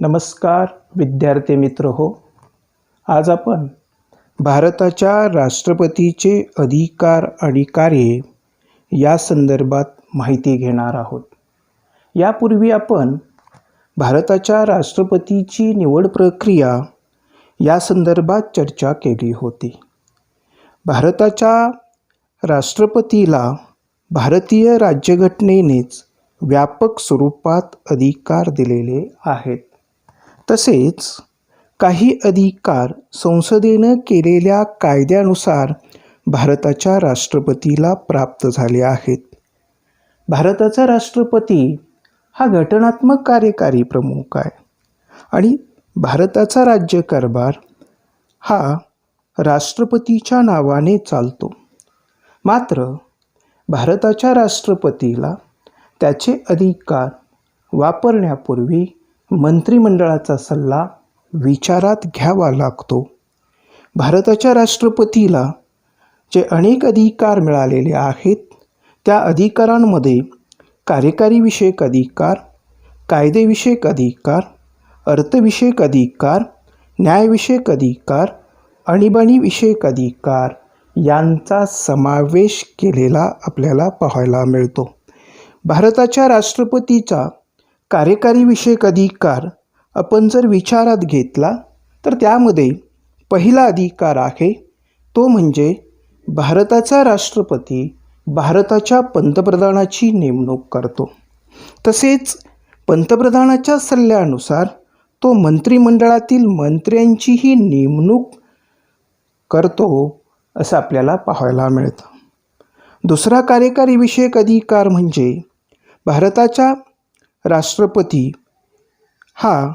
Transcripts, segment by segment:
नमस्कार विद्यार्थी मित्र हो. आज आपण भारताच्या राष्ट्रपतीचे अधिकार आणि कार्ये या संदर्भात माहिती घेणार आहोत. यापूर्वी आपण भारताच्या राष्ट्रपतीची निवड प्रक्रिया या संदर्भात चर्चा केली होती. भारताच्या राष्ट्रपतीला भारतीय राज्यघटनेनेच व्यापक स्वरूपात अधिकार दिलेले आहेत. तसेच काही अधिकार संसदेनं केलेल्या कायद्यानुसार भारताच्या राष्ट्रपतीला प्राप्त झाले आहेत. भारताचा राष्ट्रपती हा घटनात्मक कार्यकारी प्रमुख आहे आणि भारताचा राज्यकारभार हा राष्ट्रपतीच्या नावाने चालतो. मात्र भारताच्या राष्ट्रपतीला त्याचे अधिकार वापरण्यापूर्वी मंत्रिमंडळाचा सल्ला विचारात घ्यावा लागतो. भारताच्या राष्ट्रपतीला जे अनेक अधिकार मिळालेले आहेत त्या अधिकारांमध्ये कार्यकारी विषयक अधिकार कायदेविषयक अधिकार अर्थविषयक अधिकार न्यायविषयक अधिकार आणीबाणीविषयक अधिकार यांचा समावेश केलेला आपल्याला पाहायला मिळतो. भारताच्या राष्ट्रपतीचा कार्यकारीविषयक अधिकार आपण जर विचारात घेतला तर त्यामध्ये पहिला अधिकार आहे तो म्हणजे भारताचा राष्ट्रपती भारताच्या पंतप्रधानाची नेमणूक करतो. तसेच पंतप्रधानाच्या सल्ल्यानुसार तो मंत्रिमंडळातील मंत्र्यांचीही नेमणूक करतो असं आपल्याला पाहायला मिळतं. दुसरा कार्यकारी विषयक अधिकार म्हणजे भारताच्या राष्ट्रपती हा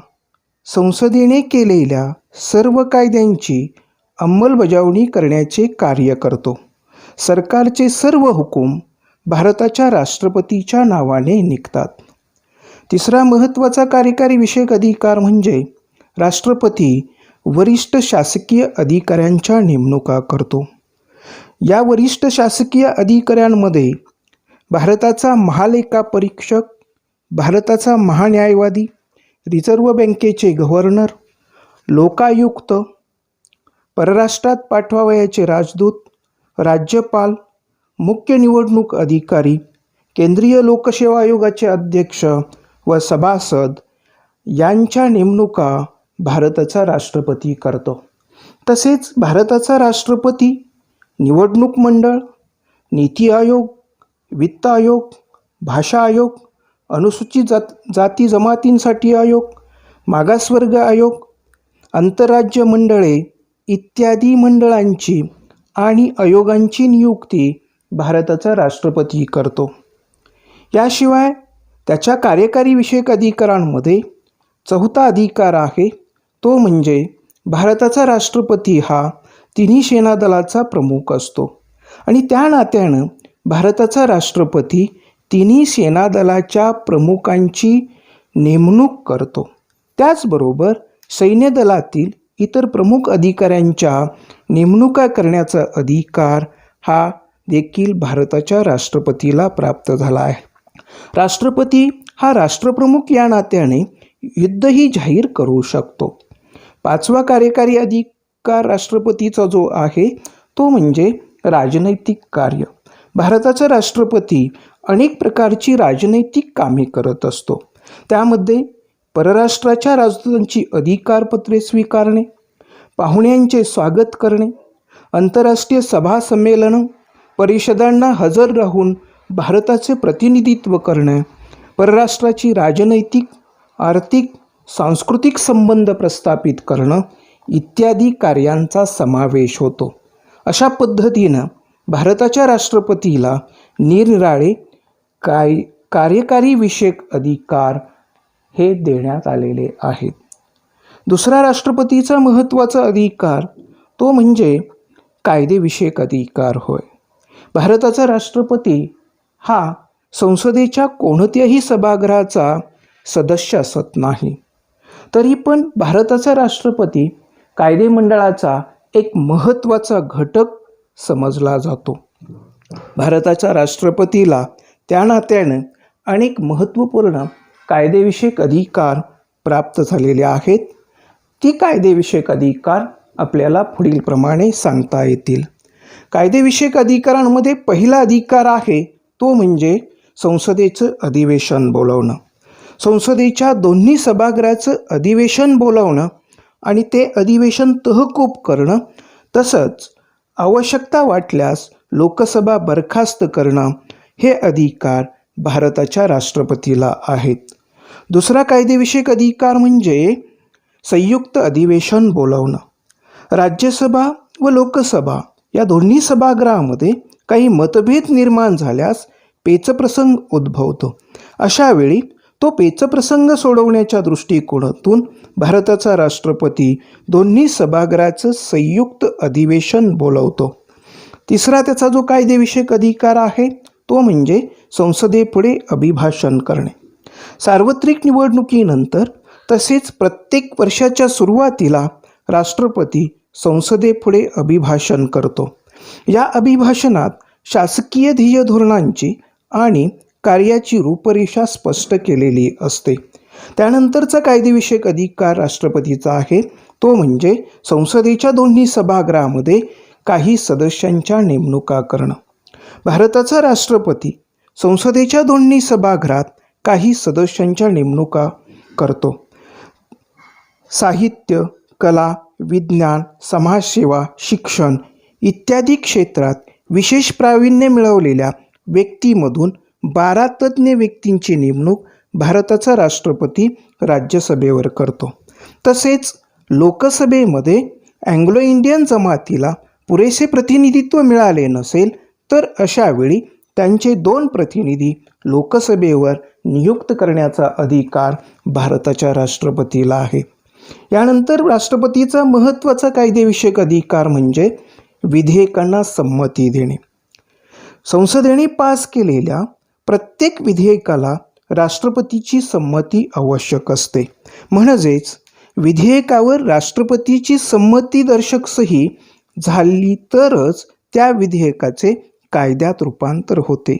संसदेने केलेल्या सर्व कायद्यांची अंमलबजावणी करण्याचे कार्य करतो. सरकारचे सर्व हुकूम भारताच्या राष्ट्रपतीच्या नावाने निघतात. तिसरा महत्त्वाचा कार्यकारी विषयक अधिकार म्हणजे राष्ट्रपती वरिष्ठ शासकीय अधिकाऱ्यांच्या नेमणुका करतो. या वरिष्ठ शासकीय अधिकाऱ्यांमध्ये भारताचा महालेखा परीक्षक भारताचा महान्यायवादी रिझर्व्ह बँकेचे गव्हर्नर लोकायुक्त परराष्ट्रात पाठवावयाचे राजदूत राज्यपाल मुख्य निवडणूक अधिकारी केंद्रीय लोकसेवा आयोगाचे अध्यक्ष व सभासद यांच्या नेमणुका भारताचा राष्ट्रपती करतो. तसेच भारताचा राष्ट्रपती निवडणूक मंडळ नीती आयोग वित्त आयोग भाषा आयोग अनुसूचित जात जाती जमातींसाठी आयोग मागासवर्ग आयोग आंतरराज्य मंडळे इत्यादी मंडळांची आणि आयोगांची नियुक्ती भारताचा राष्ट्रपती करतो. याशिवाय त्याच्या कार्यकारी विषयक अधिकारांमध्ये चौथा अधिकार आहे तो म्हणजे भारताचा राष्ट्रपती हा तिन्ही सेनादलाचा प्रमुख असतो. आणि त्या नात्यानं भारताचा राष्ट्रपती तिन्ही सेनादलाच्या प्रमुखांची नेमणूक करतो. त्याचबरोबर सैन्यदलातील इतर प्रमुख अधिकाऱ्यांच्या नेमणुका करण्याचा अधिकार हा देखील भारताच्या राष्ट्रपतीला प्राप्त झाला आहे. राष्ट्रपती हा राष्ट्रप्रमुख या नात्याने युद्धही जाहीर करू शकतो. पाचवा कार्यकारी अधिकार राष्ट्रपतीचा जो आहे तो म्हणजे राजनैतिक कार्य. भारताचा राष्ट्रपती अनेक प्रकारची राजनैतिक कामे करत असतो. त्यामध्ये परराष्ट्राच्या राजदूतांची अधिकारपत्रे स्वीकारणे पाहुण्यांचे स्वागत करणे आंतरराष्ट्रीय सभा संमेलनं परिषदांना हजर राहून भारताचे प्रतिनिधित्व करणे परराष्ट्राची राजनैतिक आर्थिक सांस्कृतिक संबंध प्रस्थापित करणं इत्यादी कार्यांचा समावेश होतो. अशा पद्धतीनं भारताच्या राष्ट्रपतीला निरनिराळे काय कार्यकारी विषयक अधिकार हे देण्यात आलेले आहेत. दुसरा राष्ट्रपतीचा महत्त्वाचा अधिकार तो म्हणजे कायदेविषयक अधिकार होय. भारताचा राष्ट्रपती हा संसदेच्या कोणत्याही सभागृहाचा सदस्य असत नाही. तरी पण भारताचा राष्ट्रपती कायदेमंडळाचा एक महत्त्वाचा घटक समजला जातो. भारताच्या राष्ट्रपतीला त्या नात्यानं अनेक महत्त्वपूर्ण कायदेविषयक अधिकार प्राप्त झालेले आहेत. ती कायदेविषयक अधिकार आपल्याला पुढीलप्रमाणे सांगता येतील. कायदेविषयक अधिकारांमध्ये पहिला अधिकार आहे तो म्हणजे संसदेचं अधिवेशन बोलावणं. संसदेच्या दोन्ही सभागृहाचं अधिवेशन बोलावणं आणि ते अधिवेशन तहकूब करणं तसंच आवश्यकता वाटल्यास लोकसभा बरखास्त करणं हे अधिकार भारताच्या राष्ट्रपतीला आहेत. दुसरा कायदेविषयक अधिकार म्हणजे संयुक्त अधिवेशन बोलावणं. राज्यसभा व लोकसभा या दोन्ही सभागृहामध्ये काही मतभेद निर्माण झाल्यास पेचप्रसंग उद्भवतो. अशावेळी तो पेचप्रसंग सोडवण्याच्या दृष्टिकोनातून भारताचा राष्ट्रपती दोन्ही सभागृहाचं संयुक्त अधिवेशन बोलवतो. तिसरा त्याचा जो कायदेविषयक अधिकार आहे तो म्हणजे संसदेपुढे अभिभाषण करणे. सार्वत्रिक निवडणुकीनंतर तसेच प्रत्येक वर्षाच्या सुरुवातीला राष्ट्रपती संसदेपुढे अभिभाषण करतो. या अभिभाषणात शासकीय ध्येय धोरणांची आणि कार्याची रूपरेषा स्पष्ट केलेली असते. त्यानंतरचा कायदेविषयक अधिकार राष्ट्रपतीचा आहे. तो म्हणजे संसदेच्या दोन्ही सभागृहामध्ये काही सदस्यांच्या नेमणुका करणं. भारताचा राष्ट्रपती. संसदेच्या दोन्ही सभागृहात काही सदस्यांच्या नेमणुका करतो. साहित्य कला विज्ञान समाजसेवा शिक्षण इत्यादी क्षेत्रात विशेष प्रावीण्य मिळवलेल्या व्यक्तीमधून बारा तज्ज्ञ व्यक्तींची नेमणूक भारताचा राष्ट्रपती राज्यसभेवर करतो. तसेच लोकसभेमध्ये अँग्लो इंडियन जमातीला पुरेसे प्रतिनिधित्व मिळाले नसेल तर अशावेळी त्यांचे दोन प्रतिनिधी लोकसभेवर नियुक्त करण्याचा अधिकार भारताच्या राष्ट्रपतीला आहे. यानंतर राष्ट्रपतीचा महत्त्वाचा कायदेविषयक अधिकार म्हणजे विधेयकांना संमती देणे. संसदेने पास केलेल्या प्रत्येक विधेयकाला राष्ट्रपतीची संमती आवश्यक असते. म्हणजेच विधेयकावर राष्ट्रपतीची संमती दर्शक सही झाली तरच त्या विधेयकाचे कायद्यात रूपांतर होते.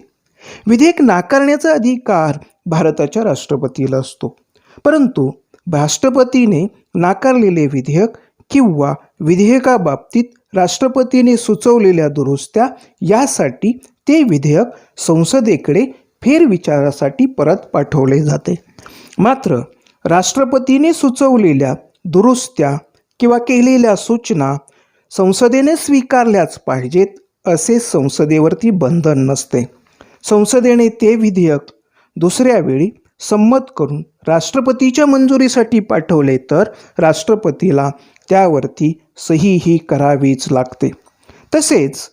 विधेयक नाकारण्याचा अधिकार भारताच्या राष्ट्रपतीला असतो. परंतु राष्ट्रपतीने नाकारलेले विधेयक किंवा विधेयकाबाबतीत राष्ट्रपतीने सुचवलेल्या दुरुस्त्या यासाठी ते विधेयक संसदेकडे फेरविचारासाठी परत पाठवले जाते. मात्र राष्ट्रपतीने सुचवलेल्या दुरुस्त्या किंवा केलेल्या सूचना संसदेने स्वीकारल्याच पाहिजेत असे संसदेवरती बंधन नसते. संसदेने ते विधेयक दुसऱ्या वेळी संमत करून राष्ट्रपतीच्या मंजुरीसाठी पाठवले तर राष्ट्रपतीला त्यावरती सही ही करावीच लागते. तसेच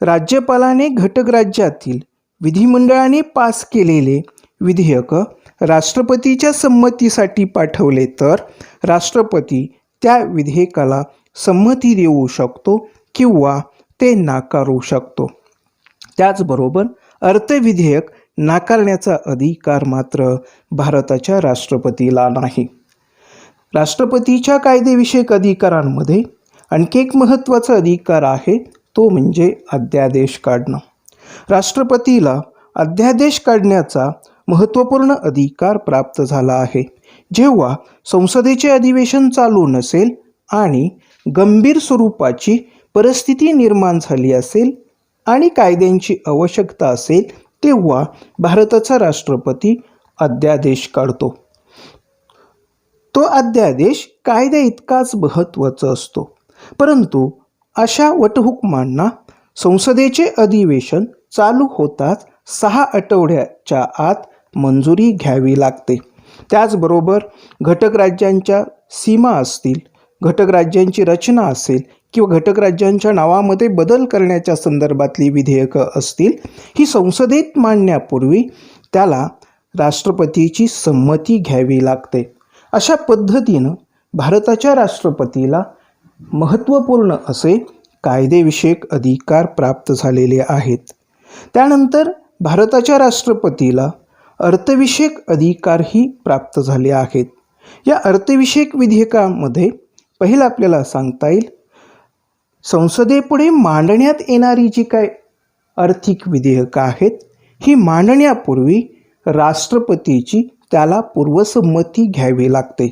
राज्यपालाने घटक राज्यातील विधिमंडळाने पास केलेले विधेयक राष्ट्रपतीच्या संमतीसाठी पाठवले तर राष्ट्रपती त्या विधेयकाला संमती देऊ शकतो किंवा ते नाकारू शकतो. त्याचबरोबर अर्थविधेयक नाकारण्याचा अधिकार मात्र भारताच्या राष्ट्रपतीला नाही. राष्ट्रपतीच्या कायदेविषयक अधिकारांमध्ये आणखी एक महत्त्वाचा अधिकार आहे तो म्हणजे अध्यादेश काढणं. राष्ट्रपतीला अध्यादेश काढण्याचा महत्त्वपूर्ण अधिकार प्राप्त झाला आहे. जेव्हा संसदेचे अधिवेशन चालू नसेल आणि गंभीर स्वरूपाची परिस्थिती निर्माण झाली असेल आणि कायद्यांची आवश्यकता असेल तेव्हा भारताचा राष्ट्रपती अध्यादेश काढतो. तो अध्यादेश कायद्या इतकाच महत्त्वाचा असतो. परंतु अशा वटहुकमांना संसदेचे अधिवेशन चालू होताच सहा आठवड्याच्या आत मंजुरी घ्यावी लागते. त्याचबरोबर घटक राज्यांच्या सीमा असतील घटक राज्यांची रचना असेल किंवा घटक राज्यांच्या नावामध्ये बदल करण्याच्या संदर्भातली विधेयकं असतील ही संसदेत मांडण्यापूर्वी त्याला राष्ट्रपतीची संमती घ्यावी लागते. अशा पद्धतीनं भारताच्या राष्ट्रपतीला महत्त्वपूर्ण असे कायदेविषयक अधिकार प्राप्त झालेले आहेत. त्यानंतर भारताच्या राष्ट्रपतीला अर्थविषयक अधिकारही प्राप्त झाले आहेत. या अर्थविषयक विधेयकामध्ये पहिलं आपल्याला सांगता येईल संसदेपुढे मांडण्यात येणारी जी काय आर्थिक विधेयकं आहेत ही मांडण्यापूर्वी राष्ट्रपतीची त्याला पूर्वसंमती घ्यावी लागते.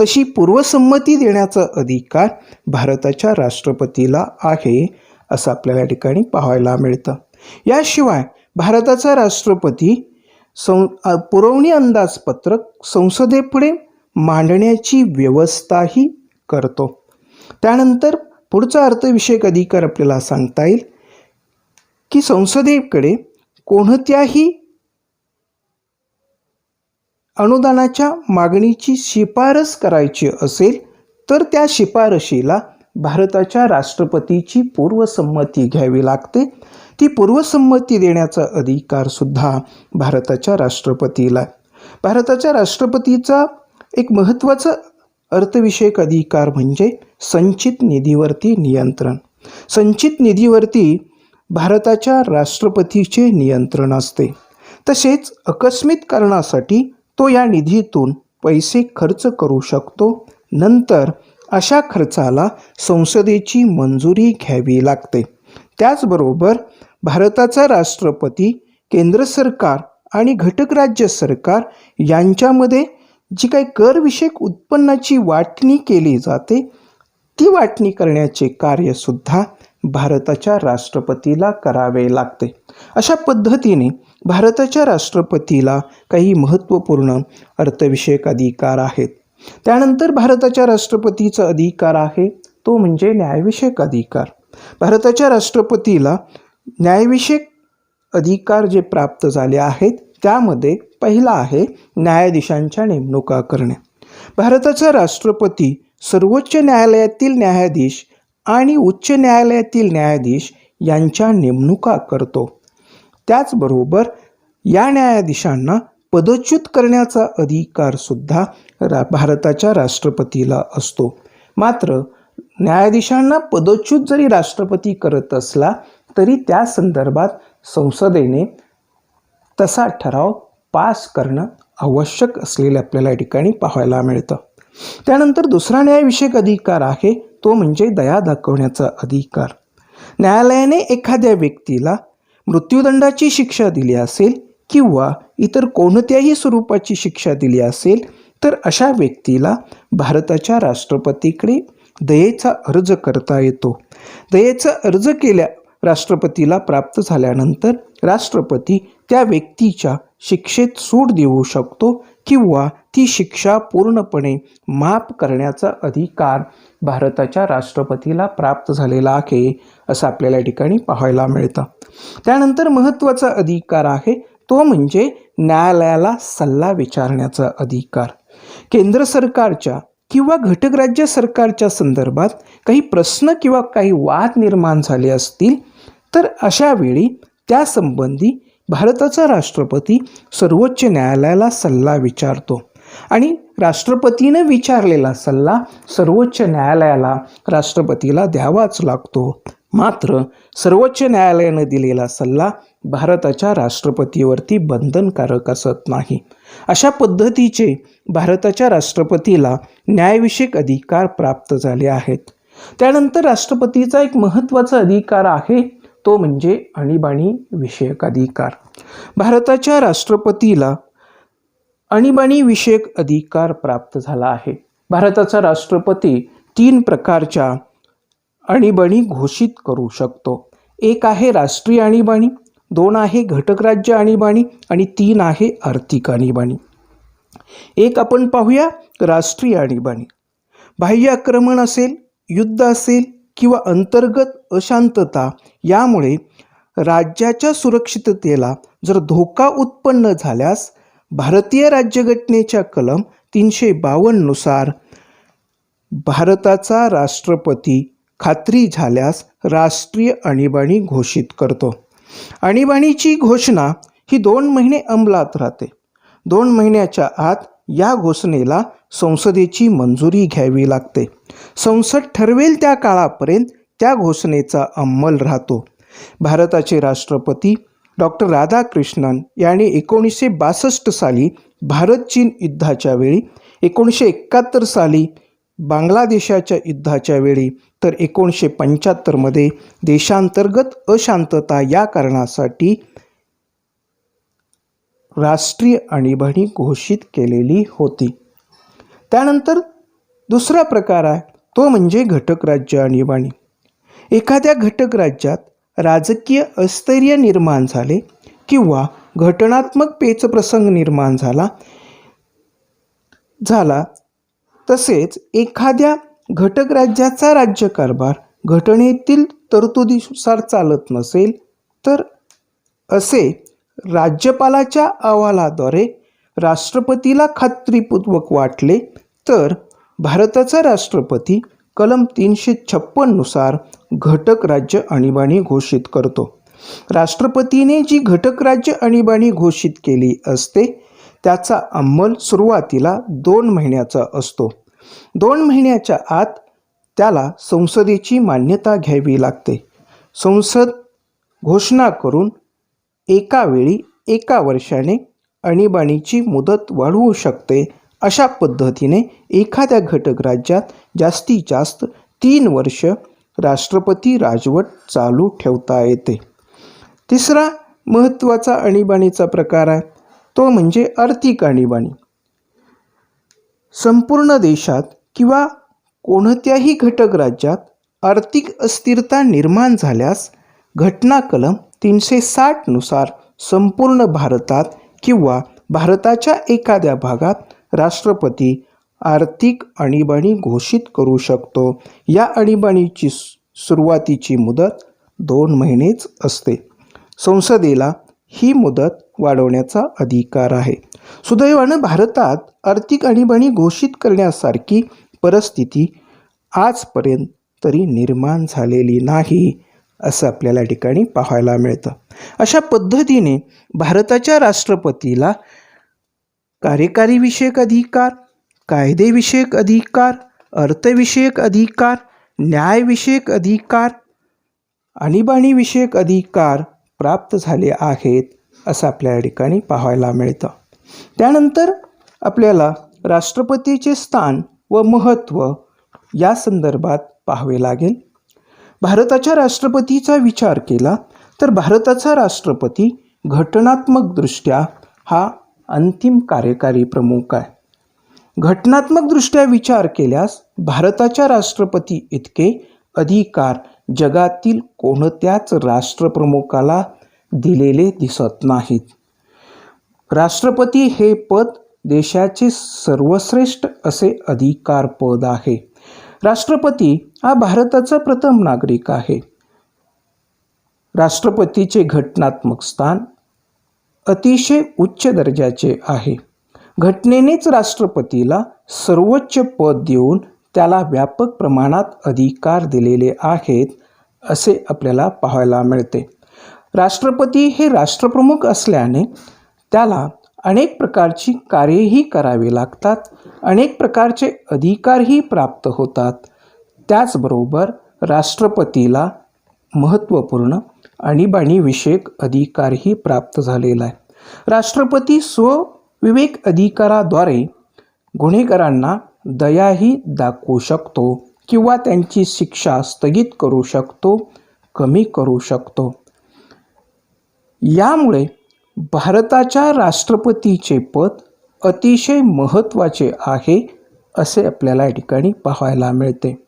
तशी पूर्वसंमती देण्याचा अधिकार भारताच्या राष्ट्रपतीला आहे असं आपल्याला या ठिकाणी पाहायला मिळतं. याशिवाय भारताचा राष्ट्रपती सं पुरवणी अंदाजपत्रक संसदेपुढे मांडण्याची व्यवस्थाही करतो. त्यानंतर पुढचा अर्थविषयक अधिकार आपल्याला सांगता येईल की संसदेकडे कोणत्याही अनुदानाच्या मागणीची शिफारस करायची असेल तर त्या शिफारशीला भारताच्या राष्ट्रपतीची पूर्वसंमती घ्यावी लागते. ती पूर्वसंमती देण्याचा अधिकारसुद्धा भारताच्या राष्ट्रपतीला भारताच्या राष्ट्रपतीचा एक महत्त्वाचा अर्थविषयक अधिकार म्हणजे संचित निधीवरती नियंत्रण. संचित निधीवरती भारताच्या राष्ट्रपतीचे नियंत्रण असते. तसेच अकस्मित कारणासाठी तो या निधीतून पैसे खर्च करू शकतो. नंतर अशा खर्चाला संसदेची मंजुरी घ्यावी लागते. त्याचबरोबर भारताचा राष्ट्रपती केंद्र सरकार आणि घटक राज्य सरकार यांच्यामध्ये जी काही करविषयक उत्पन्नाची वाटणी केली जाते ती वाटणी करण्याचे कार्यसुद्धा भारताच्या राष्ट्रपतीला करावे लागते. अशा पद्धतीने भारताच्या राष्ट्रपतीला काही महत्त्वपूर्ण अर्थविषयक अधिकार आहेत. त्यानंतर भारताच्या राष्ट्रपतीचा अधिकार आहे तो म्हणजे न्यायविषयक अधिकार. भारताच्या राष्ट्रपतीला न्यायविषयक अधिकार जे प्राप्त झाले आहेत त्यामध्ये पहिला आहे न्यायाधीशांच्या नेमणुका करणे. भारताचा राष्ट्रपती सर्वोच्च न्यायालयातील न्यायाधीश आणि उच्च न्यायालयातील न्यायाधीश यांच्या नेमणुका करतो. त्याचबरोबर या न्यायाधीशांना पदच्युत करण्याचा अधिकार सुद्धा रा भारताच्या राष्ट्रपतीला असतो. मात्र न्यायाधीशांना पदच्युत जरी राष्ट्रपती करत असला तरी त्या संदर्भात संसदेने तसा ठराव पास करणं आवश्यक असलेलं आपल्याला या ठिकाणी पाहायला मिळतं. त्यानंतर दुसरा न्यायविषयक अधिकार आहे तो म्हणजे दया दाखवण्याचा अधिकार. न्यायालयाने एखाद्या व्यक्तीला मृत्यूदंडाची शिक्षा दिली असेल किंवा इतर कोणत्याही स्वरूपाची शिक्षा दिली असेल तर अशा व्यक्तीला भारताच्या राष्ट्रपतीकडे दयेचा अर्ज करता येतो. दयेचा अर्ज केल्या राष्ट्रपतीला प्राप्त झाल्यानंतर राष्ट्रपती त्या व्यक्तीच्या शिक्षेत सूट देऊ शकतो किंवा ती शिक्षा पूर्णपणे माफ करण्याचा अधिकार भारताच्या राष्ट्रपतीला प्राप्त झालेला आहे असं आपल्याला या ठिकाणी पाहायला मिळतं. त्यानंतर महत्त्वाचा अधिकार आहे तो म्हणजे न्यायालयाला सल्ला विचारण्याचा अधिकार. केंद्र सरकारच्या किंवा घटक राज्य सरकारच्या संदर्भात काही प्रश्न किंवा काही वाद निर्माण झाले असतील तर अशा वेळी त्यासंबंधी भारताचा राष्ट्रपती सर्वोच्च न्यायालयाला सल्ला विचारतो. आणि राष्ट्रपतीनं विचारलेला सल्ला सर्वोच्च न्यायालयाला राष्ट्रपतीला द्यावाच लागतो. मात्र सर्वोच्च न्यायालयानं दिलेला सल्ला भारताच्या राष्ट्रपतीवरती बंधनकारक असत नाही. अशा पद्धतीचे भारताच्या राष्ट्रपतीला न्यायविषयक अधिकार प्राप्त झाले आहेत. त्यानंतर राष्ट्रपतीचा एक महत्त्वाचा अधिकार आहे तो म्हणजे आणीबाणी विषयक अधिकार भारताच्या राष्ट्रपतीला आणीबाणी विषयक अधिकार प्राप्त झाला आहे. भारताचा राष्ट्रपती तीन प्रकारच्या आणीबाणी घोषित करू शकतो. एक आहे राष्ट्रीय आणीबाणी दोन आहे घटक राज्य आणीबाणी आणि तीन आहे आर्थिक आणीबाणी. एक आपण पाहूया राष्ट्रीय आणीबाणी. बाह्य आक्रमण असेल युद्ध असेल किंवा अंतर्गत अशांतता यामुळे राज्याच्या सुरक्षिततेला जर धोका उत्पन्न झाल्यास भारतीय राज्यघटनेच्या कलम तीनशे बावन्ननुसार भारताचा राष्ट्रपती खात्री झाल्यास राष्ट्रीय आणीबाणी घोषित करतो. आणीबाणीची घोषणा ही दोन महिने अंमलात राहते. दोन महिन्याच्या आत या घोषणेला संसदेची मंजुरी घ्यावी लागते. संसद ठरवेल त्या काळापर्यंत त्या घोषणेचा अंमल राहतो. भारताचे राष्ट्रपती डॉक्टर राधाकृष्णन यांनी एकोणीसशे बासष्ट साली भारत चीन युद्धाच्या वेळी एकोणीसशे एकाहत्तर साली बांगलादेशाच्या युद्धाच्या वेळी तर एकोणीसशे पंच्याहत्तरमध्ये देशांतर्गत अशांतता या कारणासाठी राष्ट्रीय आणीबाणी घोषित केलेली होती. त्यानंतर दुसरा प्रकार आहे तो म्हणजे घटक राज्य आणीबाणी. एखाद्या घटक राज्यात राजकीय अस्थैर्य निर्माण झाले किंवा घटनात्मक पेचप्रसंग निर्माण झाला झाला तसेच एखाद्या घटक राज्याचा राज्यकारभार घटनेतील तरतुदीनुसार चालत नसेल तर असे राज्यपालाच्या अहवालाद्वारे राष्ट्रपतीला खात्रीपूर्वक वाटले तर भारताचा राष्ट्रपती कलम तीनशे छप्पननुसार घटक राज्य आणीबाणी घोषित करतो. राष्ट्रपतीने जी घटक राज्य आणीबाणी घोषित केली असते त्याचा अंमल सुरुवातीला दोन महिन्याचा असतो. दोन महिन्याच्या आत त्याला संसदेची मान्यता घ्यावी लागते. संसद घोषणा करून एका वेळी एका वर्षाने आणीबाणीची मुदत वाढवू शकते अशा पद्धतीने एखाद्या घटक राज्यात जास्तीत जास्त तीन वर्ष राष्ट्रपती राजवट चालू ठेवता येते. तिसरा महत्त्वाचा आणीबाणीचा प्रकार आहे. तो म्हणजे आर्थिक आणीबाणी. संपूर्ण देशात किंवा कोणत्याही घटक राज्यात आर्थिक अस्थिरता निर्माण झाल्यास घटना कलम तीनशे साठनुसार संपूर्ण भारतात किंवा भारताच्या एखाद्या भागात राष्ट्रपती आर्थिक आणीबाणी घोषित करू शकतो. या आणीबाणीची सुरुवातीची मुदत दोन महिनेच असते. संसदेला ही मुदत वाढवण्याचा अधिकार आहे. सुदैवानं भारतात आर्थिक आणीबाणी घोषित करण्यासारखी परिस्थिती आजपर्यंत तरी निर्माण झालेली नाही. असं आपल्याला या ठिकाणी पाहायला मिळतं. अशा पद्धतीने भारताच्या राष्ट्रपतीला कार्यकारी विषयक अधिकार कायदेविषयक अधिकार अर्थविषयक अधिकार न्यायविषयक अधिकार आणीबाणीविषयक अधिकार प्राप्त झाले आहेत असं आपल्या ठिकाणी पाहायला मिळतं. त्यानंतर आपल्याला राष्ट्रपतीचे स्थान व महत्त्व या संदर्भात पाहावे लागेल. भारताच्या राष्ट्रपतीचा विचार केला तर भारताचा राष्ट्रपती घटनात्मकदृष्ट्या हा अंतिम कार्यकारी प्रमुख आहे. घटनात्मकदृष्ट्या विचार केल्यास भारताच्या राष्ट्रपती इतके अधिकार जगातील कोणत्याच राष्ट्रप्रमुखाला दिलेले दिसत नाहीत. राष्ट्रपती हे पद देशाचे सर्वश्रेष्ठ असे अधिकार पद आहे. राष्ट्रपती हा भारताचा प्रथम नागरिक आहे. राष्ट्रपतीचे घटनात्मक स्थान अतिशय उच्च दर्जाचे आहे. घटनेनेच राष्ट्रपतीला सर्वोच्च पद देऊन त्याला व्यापक प्रमाणात अधिकार दिलेले आहेत असे आपल्याला पाहायला मिळते. राष्ट्रपती हे राष्ट्रप्रमुख असल्याने त्याला अनेक प्रकारची कार्येही करावी लागतात अनेक प्रकारचे अधिकारही प्राप्त होतात त्याचबरोबर राष्ट्रपतीला महत्त्वपूर्ण आणीबाणीविषयक अधिकारही प्राप्त झालेला आहे. राष्ट्रपती स्वविवेक अधिकाराद्वारे गुन्हेगारांना दयाही दाखवू शकतो किंवा त्यांची शिक्षा स्थगित करू शकतो कमी करू शकतो. यामुळे भारताच्या राष्ट्रपतीचे पद अतिशय महत्त्वाचे आहे असे आपल्याला या ठिकाणी पाहायला मिळते.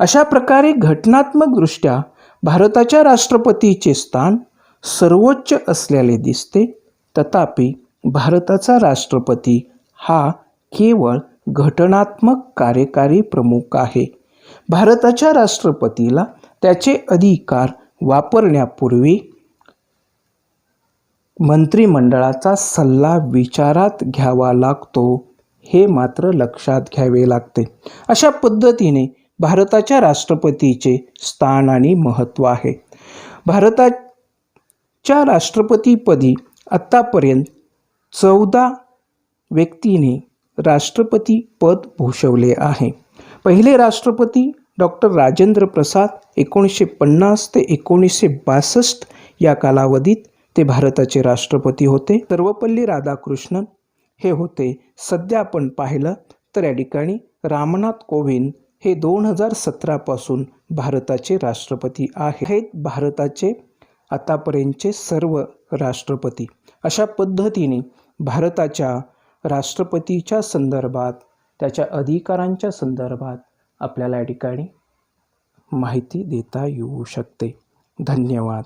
अशा प्रकारे घटनात्मकदृष्ट्या भारताच्या राष्ट्रपतीचे स्थान सर्वोच्च असलेले दिसते. तथापि भारताचा राष्ट्रपती हा केवळ घटनात्मक कार्यकारी प्रमुख आहे. भारताच्या राष्ट्रपतीला त्याचे अधिकार वापरण्यापूर्वी मंत्रिमंडळाचा सल्ला विचारात घ्यावा लागतो हे मात्र लक्षात घ्यावे लागते. अशा पद्धतीने भारताच्या राष्ट्रपतीचे स्थान आणि महत्त्व आहे. भारताच्या राष्ट्रपतीपदी आत्तापर्यंत चौदा व्यक्तीने राष्ट्रपती पद भूषवले आहे. पहिले राष्ट्रपती डॉक्टर राजेंद्र प्रसाद एकोणीसशे पन्नास ते एकोणीसशे बासष्ट या कालावधीत ते भारताचे राष्ट्रपती होते. सर्वपल्ली राधाकृष्णन हे होते. सध्या आपण पाहिलं तर या ठिकाणी रामनाथ कोविंद हे दोन हजार सतरापासून भारताचे राष्ट्रपती आहेत. भारताचे आतापर्यंतचे सर्व राष्ट्रपती. अशा पद्धतीने भारताच्या राष्ट्रपतीच्या संदर्भात त्याच्या अधिकारांच्या संदर्भात आपल्याला या ठिकाणी माहिती देता येऊ शकते. धन्यवाद.